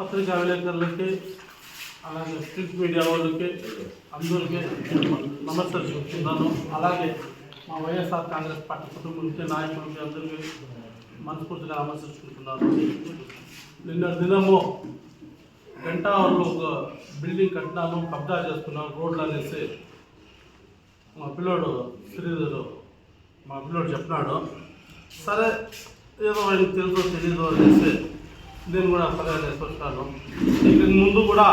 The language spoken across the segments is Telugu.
పత్రికా విలేకరులకి అలాగే ప్రింట్ మీడియా వాళ్ళకి అందరికీ నమస్తే చెప్తున్నాను. అలాగే మా వైఎస్ఆర్ కాంగ్రెస్ పార్టీ కుటుంబానికి నాయకులకి అందరికీ మనస్ఫూర్తిగా నమస్కరించుకుంటున్నాను నిన్న దినము గంట ఒక బిల్డింగ్ కట్టినాను కబ్జా చేస్తున్నాను రోడ్లు అనేసి. మా పిల్లోడు శ్రీధరు మా పిల్లోడు చెప్పినాడు. సరే ఏదో ఆయనకు తెలుసో తెలీదో అనేసి నేను కూడా సరే అనేసి వచ్చాను ముందు కూడా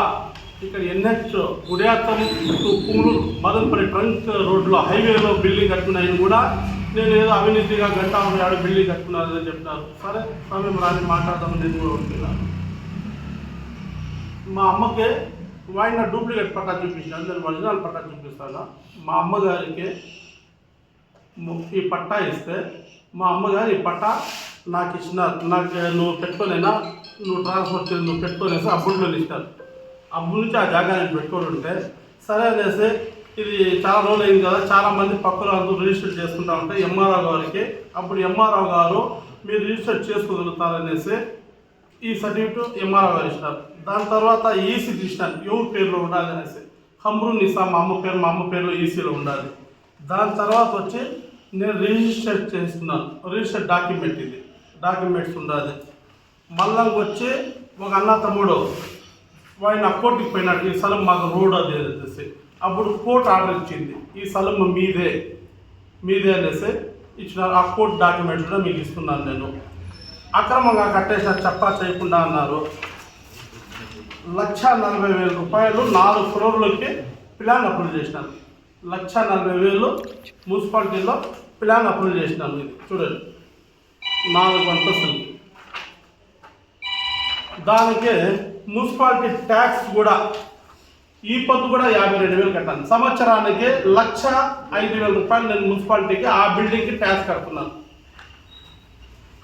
ఇక్కడ NH Gudiyattam to Pungaluru Madanapalle trunk రోడ్లో హైవేలో బిల్డింగ్ కట్టుకున్నాయని కూడా. నేను ఏదో అవినీతిగా గంటా ఆడ బిల్డింగ్ కట్టుకున్నారని చెప్తున్నారు సరే సమయం రాని మాట్లాడదామని నేను కూడా ఉంటున్నాను మా అమ్మకి వాడిన డూప్లికేట్ పట్టా చూపించాను నేను ఒరిజినల్ పట్టా చూపిస్తాను. మా అమ్మగారికి ఈ పట్టా ఇస్తే మా అమ్మగారు ఈ పట్టా నాకు ఇచ్చిన నాకు నువ్వు పెట్టుకోలేనా? నువ్వు ట్రాన్స్ఫర్ చేసి నువ్వు పెట్టుకోలేసి అబ్బుల్లో ఇస్తారు అబ్బు నుంచి ఆ జాగానికి పెట్టుకొని ఉంటే సరే అనేసి ఇది చాలా రోజులు అయింది కదా చాలా మంది పక్కన అందరూ రిజిస్టర్ చేసుకుంటా ఉంటే ఎంఆర్ఓ గారికి అప్పుడు ఎంఆర్ఓ గారు మీరు రిజిస్టర్ చేసుకోగలుగుతారనేసి ఈ సర్టిఫికేట్ ఎంఆర్ఓ గారు ఇస్తారు దాని తర్వాత ఈసీ తీసినారు. ఎవరి పేరులో ఉండాలి అనేసి. హమ్రు నిసా మా అమ్మ పేరు మా అమ్మ పేరులో ఈసీలో ఉండాలి. దాని తర్వాత వచ్చి నేను రిజిస్టర్ చేస్తున్నాను. రిజిస్టర్ డాక్యుమెంట్ ఇది. డాక్యుమెంట్స్ ఉండాలి. మళ్ళా వచ్చి ఒక అన్న తమ్ముడు వాడిని ఆ కోర్టుకి పోయినాడు. ఈ స్థలం మాకు రోడ్ అది అనేసి. అప్పుడు కోర్టు ఆర్డర్ ఇచ్చింది. ఈ స్థలం మీదే మీదే అనేసి ఇచ్చినారు. ఆ కోర్టు డాక్యుమెంట్స్ కూడా మీకు ఇస్తున్నాను నేను. అక్రమంగా కట్టేసిన చెప్పా చేయకుండా అన్నారు. లక్ష నలభై వేల రూపాయలు నాలుగు ఫ్లోర్లకి ప్లాన్ అప్రూవ్ చేసినాను లక్ష నలభై వేలు మున్సిపాలిటీలో ప్లాన్ అప్రూవ్ చేసినాను ఇది చూడండి. నాలుగు అంతస్తులు. దానికి మున్సిపాలిటీ ట్యాక్స్ కూడా ఈ పద్దు కూడా యాభై రెండు వేలు కట్టాను సంవత్సరానికి లక్ష ఐదు వేల రూపాయలు నేను మున్సిపాలిటీకి ఆ బిల్డింగ్కి ట్యాక్స్ కడుతున్నాను.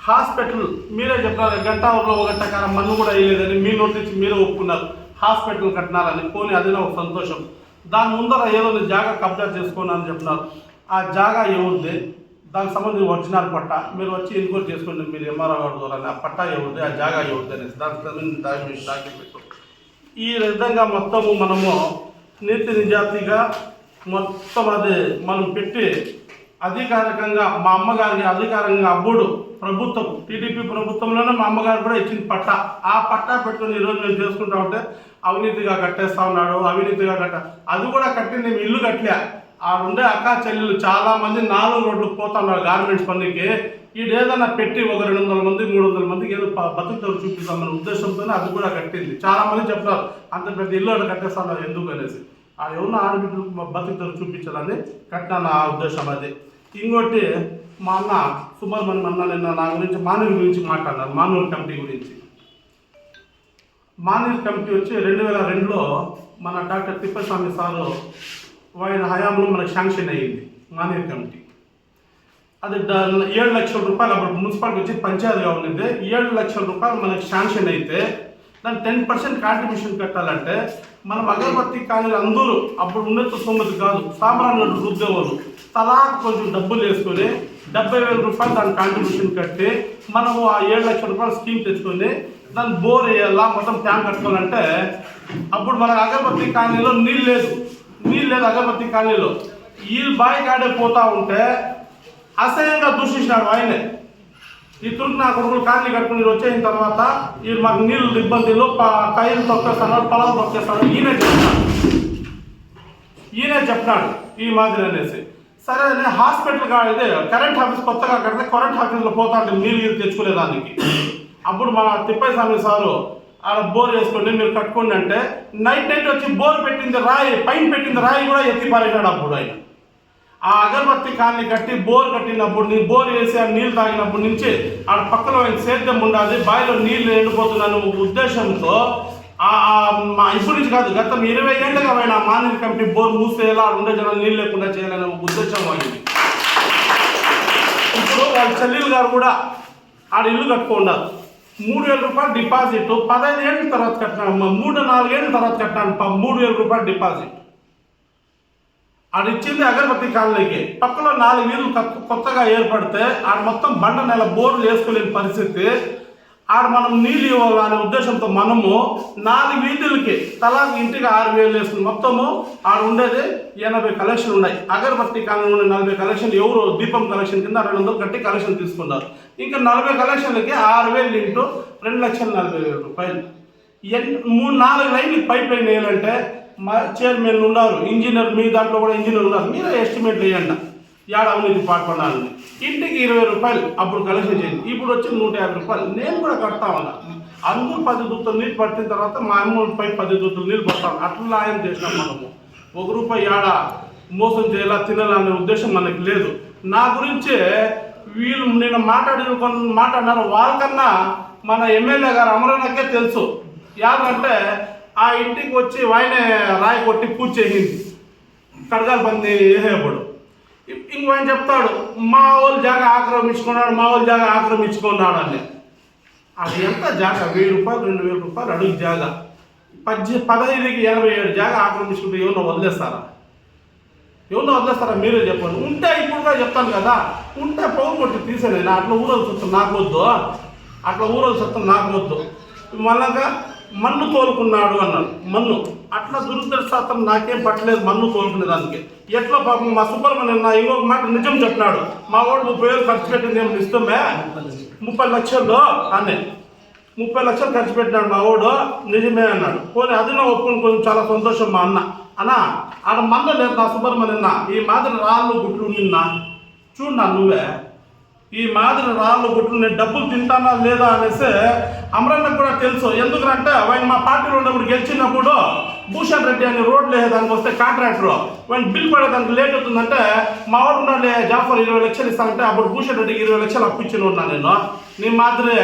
హాస్పిటల్ మీరే చెప్పారు గంట ఊర్లో ఒక గంట మన్ను కూడా వేయలేదని మీ నోటి నుంచి మీరే ఒప్పుకున్నారు. హాస్పిటల్ కట్టినారని పోనీ అదే ఒక సంతోషం. దాని ముందర ఏదో జాగా కబ్జా చేసుకోనని చెప్పినారు. ఆ జాగా ఏముంది? దానికి సంబంధించి ఒరిజినల్ పట్టా. మీరు వచ్చి ఎన్క్వైరీ చేసుకోండి మీరు ఎంఆర్ఓ గారి ద్వారా ఆ పట్టా ఎవరిది ఆ జాగా ఎవరిది అనేసి. దానికి సంబంధించి డాక్యుమెంట్ డాక్యుమెంట్ ఈ విధంగా మొత్తము మనము నీతి నిజాతిగా మొత్తం అది మనం పెట్టి అధికారికంగా మా అమ్మగారికి అధికారంగా అబ్బుడు ప్రభుత్వం టీడీపీ ప్రభుత్వంలోనే మా అమ్మగారు కూడా ఇచ్చింది పట్ట. ఆ పట్టా పెట్టుకుని ఈరోజు మేము చేసుకుంటా ఉంటే అవినీతిగా కట్టేస్తా ఉన్నాడు అవినీతిగా కట్ట. అది కూడా కట్టింది మేము ఇల్లు కట్టలే. ఉండే అక్క చెల్లెలు చాలా మంది నాలుగు రోడ్లు పోతున్నారు గార్మెంట్స్ పనికి ఈ ఏదైనా పెట్టి ఒక రెండు వందల మంది మూడు వందల మందికి ఏదో బతుకుతారు చూపిస్తామనే ఉద్దేశంతోనే అది కూడా కట్టింది. చాలా మంది చెప్తారు అంత పెద్ద ఇల్లు అక్కడ కట్టేస్తున్నారు ఎందుకు అనేసి. ఆ ఎవరిన ఆడబిడ్డలు బతుకుతారు చూపించాలని కట్టాను ఆ ఉద్దేశం అది. ఇంకోటి మా అన్న సుబ్రహ్మణ్యం అన్న నిన్న నా గురించి మానవి గురించి మాట్లాడినారు మానవుల కమిటీ గురించి. మానవుల కమిటీ వచ్చి రెండు వేల రెండులో మన డాక్టర్ తిప్పస్వామి సారు వాళ్ళ హయాంలో మనకు శాంక్షన్ అయ్యింది మానేర్ కమిటీ. అది ఏడు లక్షల రూపాయలు అప్పుడు మున్సిపాలిటీ వచ్చి పంచాయతీగా ఉండింది ఏడు లక్షల రూపాయలు మనకి శాంక్షన్ అయితే దాని టెన్ పర్సెంట్ కాంట్రిబ్యూషన్ కట్టాలంటే మనం అగరబత్తి కానీ అందరూ అప్పుడు ఉన్నత సోమతి కాదు సామాన్యులు రుద్దేవాళ్ళు తలా కొంచెం డబ్బులు వేసుకొని డెబ్బై వేల రూపాయలు దాని కాంట్రిబ్యూషన్ కట్టి మనము ఆ ఏడు లక్షల రూపాయలు స్కీమ్ తెచ్చుకొని దాన్ని బోర్ వేయాలా మొత్తం ట్యాంక్ కట్టుకోవాలంటే అప్పుడు మనకు అగరబత్తి కాలనీలో నీళ్ళు లేదు. నీళ్ళు లేదు అగరబత్తి కాలనీలో ఈ బావి కాడే పోతా ఉంటే అసహ్యంగా దూషించినాడు ఆయనే. ఈ తురుకు నా కొడుకులు కాలనీ కట్టుకుని వచ్చేసిన తర్వాత ఈ మాకు నీళ్ళు ఇబ్బందిలో ప- కైలు తొక్కేస్తాడు పొలం తొక్కేస్తాడు ఈయనే చెప్తున్నాడు. ఈయనే చెప్పినాడు ఈ మాదిరి అనేసి. సరే నేను హాస్పిటల్ కా కరెంట్ ఆఫీస్ కొత్తగా కడితే కరెంట్ ఆఫీస్లో పోతాడు నీళ్ళు తెచ్చుకునే దానికి అప్పుడు మన తిప్పై స్వామి సారు ఆడ బోర్ వేసుకోండి మీరు కట్టుకోండి అంటే నైట్ నైట్ వచ్చి బోర్ పెట్టింది రాయి పైన పెట్టింది రాయి కూడా ఎత్తి పారేశాడు అప్పుడు ఆయన. ఆ అగరబత్తి కాన్ని కట్టి బోర్ కట్టినప్పుడు నీ బోర్ వేసి ఆ నీళ్ళు తాగినప్పటి నుంచి ఆడ పక్కన ఆయన సేద్యం ఉండాలి బావిలో నీళ్ళు ఎండిపోతున్నాను ఉద్దేశంతో ఆ మా ఇప్పుడు నుంచి కాదు గతం ఇరవై ఏళ్ళుగా ఆయన మానేజ్ కమిటీ బోర్ మూసేలా ఆడ ఉండే జనాలు నీళ్ళు లేకుండా చేయాలనే ఒక ఉద్దేశం వాడింది. ఇప్పుడు వాళ్ళ చెల్లెలు గారు కూడా ఆడ ఇల్లు కట్టుకున్నారు మూడు వేల రూపాయలు డిపాజిట్. పదహైదు ఏళ్ళ తర్వాత కట్టినాను మూడు నాలుగేళ్ళ తర్వాత కట్టినాను మూడు వేల రూపాయలు డిపాజిట్. ఆడ ఇచ్చింది అగరబత్తి కాలనీకి. పక్కలో నాలుగు వీధులు కొత్త- కొత్తగా ఏర్పడితే ఆడ మొత్తం బండ నెల బోర్లు వేసుకోలేని పరిస్థితి. ఆడ మనం నీళ్ళు ఇవ్వాలనే ఉద్దేశంతో మనము నాలుగు వీధులకి తలా ఇంటికి ఆరు వేలు వేసుకుని మొత్తము ఆడ ఉండేది ఎనభై కలెక్షన్ ఉన్నాయి. అగరబత్తి కాలంలో ఉండే నలభై కలెక్షన్ ఎవరు దీపం కలెక్షన్ కింద రెండు వందలు కట్టి కలెక్షన్ తీసుకున్నారు. ఇంకా నలభై కలెక్షన్లకి ఆరు వేలు ఇంటూ రెండు లక్షల నలభై వేల రూపాయలు ఎన్ మూడు నాలుగు లైన్లు పైప్ లైన్ వేయాలంటే మా చైర్మన్ ఉన్నారు ఇంజనీర్ మీ దాంట్లో కూడా ఇంజనీర్ ఉన్నారు మీరు ఎస్టిమేట్ వేయండి. ఏడ అవినీతి పాల్పడాలని. ఇంటికి ఇరవై రూపాయలు అప్పుడు కలెక్షన్ చేయండి. ఇప్పుడు వచ్చి నూట యాభై రూపాయలు. నేను కూడా కడతా ఉన్నా. అందరూ పది దూతలు నీళ్ళు పట్టిన తర్వాత మా అమ్మపై పది దూతలు నీళ్ళు పడతాం. అట్లా ఆయన చేసినాం మనము. ఒక రూపాయి ఏడ మోసం చేయాలా తినాలనే ఉద్దేశం మనకి లేదు. నా గురించే వీళ్ళు నేను మాట్లాడిన కొన్ని మాట్లాడినారు. వాళ్ళకన్నా మన ఎమ్మెల్యే గారు అమరన్నకే తెలుసు. యాదంటే ఆ ఇంటికి వచ్చి వాయినే రాయి కొట్టి పూజ చేసింది కడగాల పంది వేసేప్పుడు ఇంకో ఆయన చెప్తాడు మా వాళ్ళు జాగా ఆక్రమించుకున్నాడు మా వాళ్ళు జాగా ఆక్రమించుకున్నాడు అని. అది ఎంత జాగా? వెయ్యి రూపాయలు రెండు వేల రూపాయలు అడుగు జాగా. పద్దె పదహైదుకి ఎనభై ఏడు జాగా ఆక్రమించుకుంటే ఎవరినో వదిలేస్తారా? ఎవరినో వదిలేస్తారా మీరే చెప్పండి. ఉంటే ఇప్పుడు కూడా చెప్తాను కదా. ఉంటే పౌరు కొట్టి తీసేనండి అట్లా ఊరోజు సొత్తు నాకు వద్దు. అట్లా ఊరోజు సొత్తు నాకు వద్దు. మళ్ళాగా మన్ను తోలుకున్నాడు అన్నాడు. మన్ను. అట్లా దురదృష్టం నాకేం పట్టలేదు మన్ను తోలుకునే దానికి. ఎట్లా పాపం మా సుబ్రహ్మణ్యం నా ఇంకొక మాట నిజం చెప్పినాడు. మా వాడు ముప్పై వేలు ఖర్చు పెట్టింది ఏమి ఇస్తామే? ముప్పై లక్షల్లో అనే. ముప్పై లక్షలు ఖర్చు పెట్టినాడు మా వాడు. నిజమే అన్నాడు. పోనీ అది నా ఒప్పుకుని కొంచెం చాలా సంతోషం మా అన్న. అన్నా ఆడ మంద లేదు నా సుబ్రహ్మణ్యన్న ఈ మాదిరి రాళ్ళు గుట్లు నిన్న. చూడన్నా నువ్వే? ఈ మాదిరి రాళ్ళు గుట్లు నేను డబ్బులు తింటానా లేదా అనేసి అమరన్న కూడా తెలుసు. ఎందుకంటే ఆయన మా పార్టీలో ఉన్నప్పుడు గెలిచినప్పుడు భూషణ్ రెడ్డి అని రోడ్లు వేసేదానికి వస్తే కాంట్రాక్టర్. ఆయన బిల్ పడేదానికి లేట్ అవుతుందంటే మా వాడు ఉన్నాడు జాఫర్ ఇరవై లక్షలు ఇస్తానంటే అప్పుడు భూషణ్ రెడ్డికి ఇరవై లక్షలు అప్పు ఇచ్చిన ఉన్నా నేను. నీ మాదిరి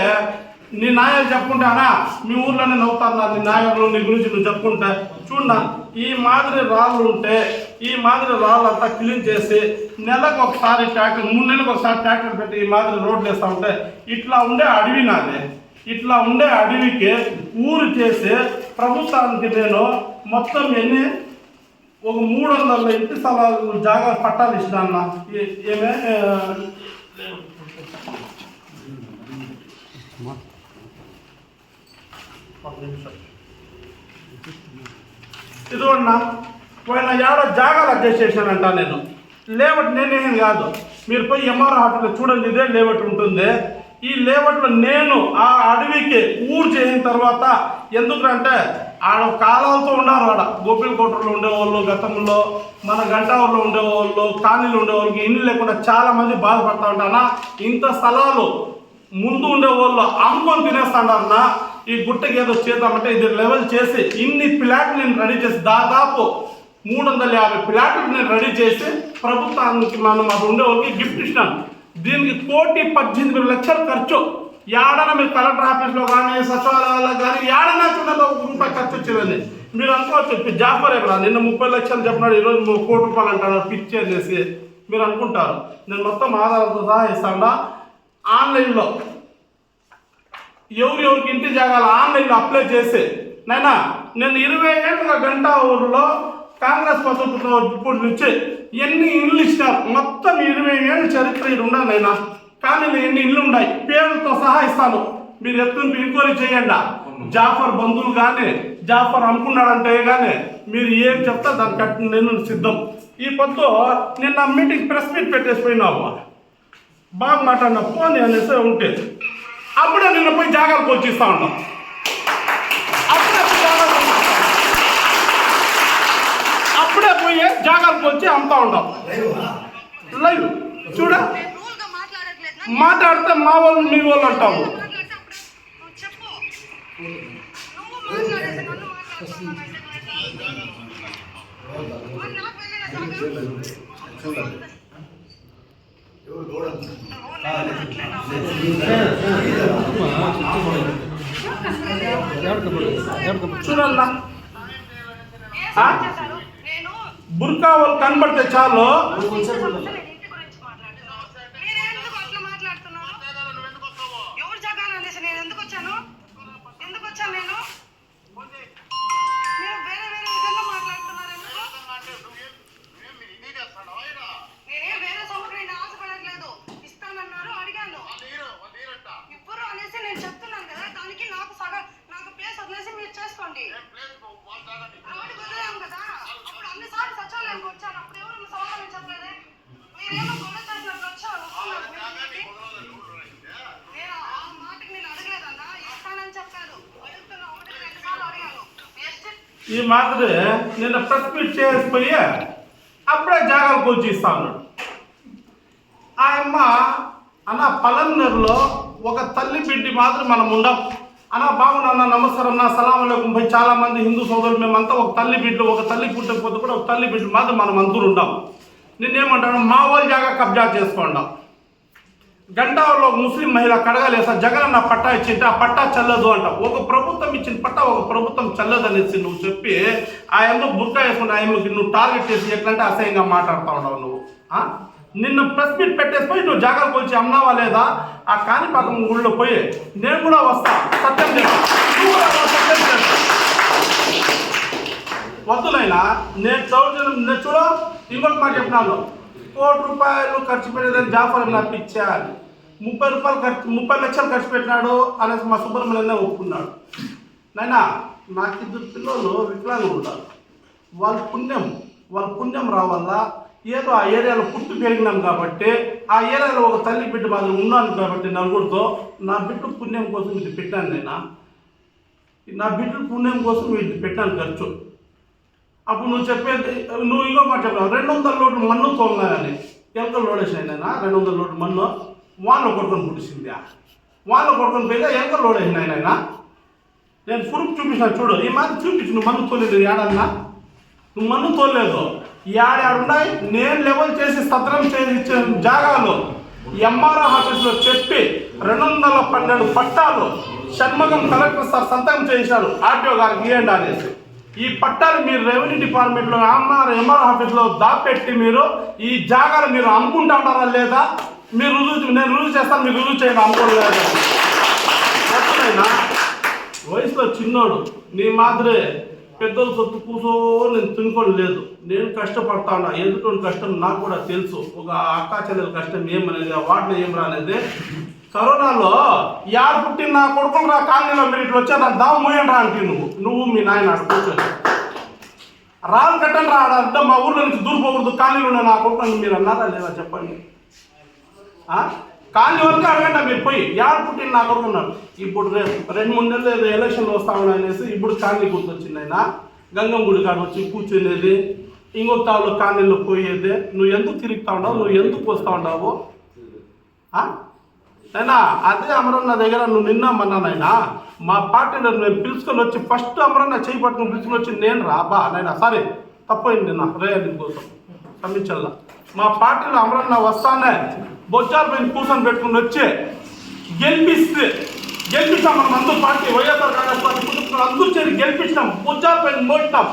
నీ నాయాలు చెప్పుకుంటానా మీ ఊర్లోనే నవ్వుతాను నీ నాయకులు నీ గురించి నువ్వు చెప్పుకుంటా. చూడన్నా ఈ మాదిరి రాళ్ళు ఉంటే ఈ మాదిరి రాళ్ళు అంతా క్లీన్ చేసి నెలకు ఒకసారి ట్రాక్టర్ మూడు నెలలకు ఒకసారి ట్రాక్టర్ పెట్టి ఈ మాదిరి రోడ్లు వేస్తా ఉంటే ఇట్లా ఉండే అడవి నాది. ఇట్లా ఉండే అడవికి ఊరు చేసి ప్రభుత్వానికి నేను మొత్తం ఎన్ని ఒక మూడు వందల ఇంటి స్థలాలు జాగా పట్టాలు ఇచ్చిన అన్న. ఏమే? నిమిషం. ఇదిగోండి పోయిన ఏడో జాగాలు అడ్జస్ట్ చేశానంట నేను. లేవట్ నేనేం కాదు. మీరు పోయి ఎంఆర్ హాస్పిటల్ చూడండి ఇదే లేవట్ ఉంటుంది. ఈ లేవట్లో నేను ఆ అడవికి ఊరు చేసిన తర్వాత ఎందుకంటే ఆడ కాలాలతో ఉన్నారు ఆడ. గోపిల్ కోటలో ఉండేవాళ్ళు గతంలో మన గంటావూరులో ఉండేవాళ్ళు కాలనీలు ఉండేవాళ్ళకి ఇల్లు లేకుండా చాలా మంది బాధపడతా ఉంటానా ఇంత స్థలాలు ముందు ఉండేవాళ్ళు అమ్ముకొని తినేస్తాడన్నా ఈ గుట్టకి ఏదో చేద్దామంటే ఇది లెవెల్ చేసి ఇన్ని ప్లాట్లు నేను రెడీ చేసి దాదాపు మూడు వందల యాభై ప్లాట్లు నేను రెడీ చేసి ప్రభుత్వానికి మనం మాకు ఉండే వాళ్ళకి గిఫ్ట్ ఇచ్చినాను. దీనికి కోటి పద్దెనిమిది లక్షలు ఖర్చు. ఏడన మీరు కలెక్టర్ ఆఫీస్లో కానీ సచివాలయాల్లో కానీ ఏడనా చూడండి ఒక రూపాయి ఖర్చు వచ్చిందని మీరు అనుకోవచ్చు జాఫర్ ఎక్కడ నిన్న ముప్పై లక్షలు చెప్పినాడు ఈరోజు మూడు కోటి రూపాయలు అంటాడు పిచ్చి అనేసి మీరు అనుకుంటారు. నేను మొత్తం ఆధారాలతో సహా ఇస్తాడా. ఆన్లైన్లో ఎవరు ఎవరికి ఇంటి జాగాలు ఆన్లైన్లో అప్లై చేసి నైనా నేను ఇరవై ఏళ్ళుగా గంట ఊరిలో కాంగ్రెస్ ఇప్పుడు నుంచి ఎన్ని ఇళ్ళు ఇచ్చినారు మొత్తం ఇరవై ఏళ్ళ చరిత్ర ఇది ఉండాలి నైనా కానీ ఎన్ని ఇళ్ళు ఉన్నాయి పేర్లతో సహా ఇస్తాను. మీరు ఎత్తుని ఎంక్వైరీ చేయండి. జాఫర్ బంధువులు కానీ జాఫర్ అనుకున్నాడంటే కానీ మీరు ఏం చెప్తా దాన్ని కట్టి నేను సిద్ధం. ఈ పొద్దు నిన్న మీటింగ్ ప్రెస్ మీట్ పెట్టేసిపోయినావు బాగా మాట్లాడిన ఫోన్ అనేసి ఉంటే. అప్పుడే నిన్న పోయి జాగాలు పోచిస్తా ఉంటాం అప్పుడే పోయి జాగాలు అప్పుడే పోయి జాగాలు పోచి అమ్ముతా ఉంటాం లైవ్. చూడ? మాట్లాడితే మా వాళ్ళు మీ వాళ్ళు అంటాము మాట్లాడితే అప్పుడు నువ్వు చెప్పు నువ్వు మాట్లాడేసి నన్ను మాట్లాడుతున్నావు మరి నాకు వెళ్ళిన జాగా చూడన్నా ఏం ఆ? చేశారు? నేను బుర్కా వాళ్ళు కనబడితే చాలు. ఈ మాదిరి నిన్న ప్రెస్ మీట్ చేసిపోయి అప్పుడే జాగాలు కూల్చి ఉన్నాడు ఆ అమ్మ అన్న పలంనర్లో ఒక తల్లి బిడ్డి మాత్రం మనం ఉండం. అన్న బాగున్నా నమస్కారం నా సలాం లేకుండా పోయి చాలా మంది హిందూ సోదరులు మేమంతా ఒక తల్లి బిడ్డలు ఒక తల్లి పుట్టకపోతే కూడా ఒక తల్లి బిడ్డ మాత్రం మనం అందరూ ఉండం. నేనేమంటాను మా వాళ్ళ జాగా కబ్జా చేసుకోండాం. గంటావరంలో ముస్లిం మహిళ కడగలేసా జగన్ అన్న పట్టా ఇచ్చింటే ఆ పట్టా చల్లదు అంట. ఒక ప్రభుత్వం ఇచ్చిన పట్టా ఒక ప్రభుత్వం చల్లదు అనేసి నువ్వు చెప్పి ఆయన బుర్కా వేసుకుంటే ఆయనకి నువ్వు టార్గెట్ చేసి ఎట్లంటే అసహ్యంగా మాట్లాడుతూ ఉండవు నువ్వు. నిన్ను ప్రెస్ మీట్ పెట్టేసిపోయి నువ్వు జాగ్రత్త వచ్చి అమ్మావా లేదా? ఆ కాణిపాకం ఊళ్ళో పోయి నేను కూడా వస్తా సత్యం చేస్తా వద్దులైనా నేను చదువు నేను చూడ ఇంకొక మాట చెప్పినాను. కోటి రూపాయలు ఖర్చు పెట్టేదని జాఫర్ నాకు ముప్పై రూపాయలు ఖర్చు ముప్పై లక్షలు ఖర్చు పెట్టినాడు అనేసి మా సుబ్రహ్మణ్యం ఒప్పుకున్నాడు. నైనా నాకు ఇద్దరు పిల్లలు వికలాంగులు ఉంటారు వాళ్ళ పుణ్యం వాళ్ళ పుణ్యం రావాలా? ఏదో ఆ ఏరియాలో పుట్టి పెరిగినాం కాబట్టి ఆ ఏరియాలో ఒక తల్లి బిడ్డ మాదిరి ఉన్నాను కాబట్టి నలుగురితో నా బిడ్డ పుణ్యం కోసం ఇది పెట్టాను నేను నా బిడ్డ పుణ్యం కోసం ఇది పెట్టాను ఖర్చు. అప్పుడు నువ్వు చెప్పేది నువ్వు ఇంకో మాట చెప్పావు రెండు వందల లోటు మన్ను తోలినాయని ఎంత లోడేసినాయినా రెండు వందల లోటు మన్ను. వాళ్ళు కొట్టుకొని పుట్టిసిందా వాళ్ళు కొట్టుకొని పోయిగా ఎంత లోడేసినాయినా నేను ప్రూఫ్ చూపించాను చూడు ఈ మాట చూపించు నువ్వు మన్ను తోలేదు ఏడన్నా నువ్వు మన్ను తోలేదు? ఏడాడున్నాయి నేను లెవెల్ చేసి సత్రం చేసి జాగాలు ఎంఆర్ఓ ఆఫీస్లో చెప్పి రెండు వందల పన్నెండు పట్టాలు షణ్ముఖం కలెక్టర్ సార్ సంతకం చేశారు ఆర్టీఓ గారికి ఇవ్వండి అనేసి. ఈ పట్టాలు మీరు రెవెన్యూ డిపార్ట్మెంట్లో ఎంఆర్ ఎంఆర్ ఆఫీస్లో దాపెట్టి మీరు ఈ జాగాలు మీరు అమ్ముకుంటా ఉంటారా లేదా? మీరు రుజువు నేను రుజువు చేస్తాను మీరు రుజువు చేయండి అనుకోలేదు వస్తున్నాయినా వయసులో చిన్నోడు నీ మాదిరే పెద్దలు సొత్తు కూసో నేను తినుకోని లేదు. నేను కష్టపడతా ఉన్నా కష్టం నాకు కూడా తెలుసు. ఒక అక్కా చెల్లెల కష్టం ఏమనేది ఆ వాటిలో ఏం రానేది? కరోనాలో యాడ పుట్టిన నా కొడుకులు రా కాలనీలో మీరు ఇట్లా వచ్చే దాన్ని మూయండి రా అంటే నువ్వు. నువ్వు మీ నాయన కూర్చొని రాను కట్టండి రా అంటే మా ఊర్లో నుంచి దూరిపోకూడదు కాలనీలో నా కొడుకుని మీరు అన్నారా లేదా చెప్పండి. కాళ్ళు వరకు అడగండి మీరు పోయి. యాడ్ పుట్టిన నా కొడుకు ఉన్నారు ఇప్పుడు రెండు మూడు నెలలు ఎలక్షన్లు వస్తా అనేసి ఇప్పుడు కాలనీ గుర్తొచ్చింది ఆయన. గంగం గుడి కాడ వచ్చి కూర్చునేది. ఇంకొక తాళ్ళు కాలనీలో పోయేది. నువ్వు ఎందుకు తిరుగుతా ఉండవు నువ్వు ఎందుకు వస్తూ ఉండవు ఆ? అయినా అదే అమరన్న దగ్గర నువ్వు నిన్న మన్నానైనా మా పార్టీ మేము పిలుచుకొని వచ్చి ఫస్ట్ అమరన్న చేయి పట్టుకుని పిలుచుకొని వచ్చి నేను రా బా నైనా సరే తప్పైంది నిన్న. రే దీనికోసం. క్షమించల్లా మా పార్టీలో అమరన్న వస్తానే బొచ్చాల పైన కూర్చొని పెట్టుకుని వచ్చి గెలిపిస్తే గెలిపిస్తాం మనం అందరూ పార్టీ వైఎస్ఆర్ కాంగ్రెస్ పార్టీ కుటుంబం అందరూ చేరి గెలిపించినాం బొచ్చాల పైన మోటినాం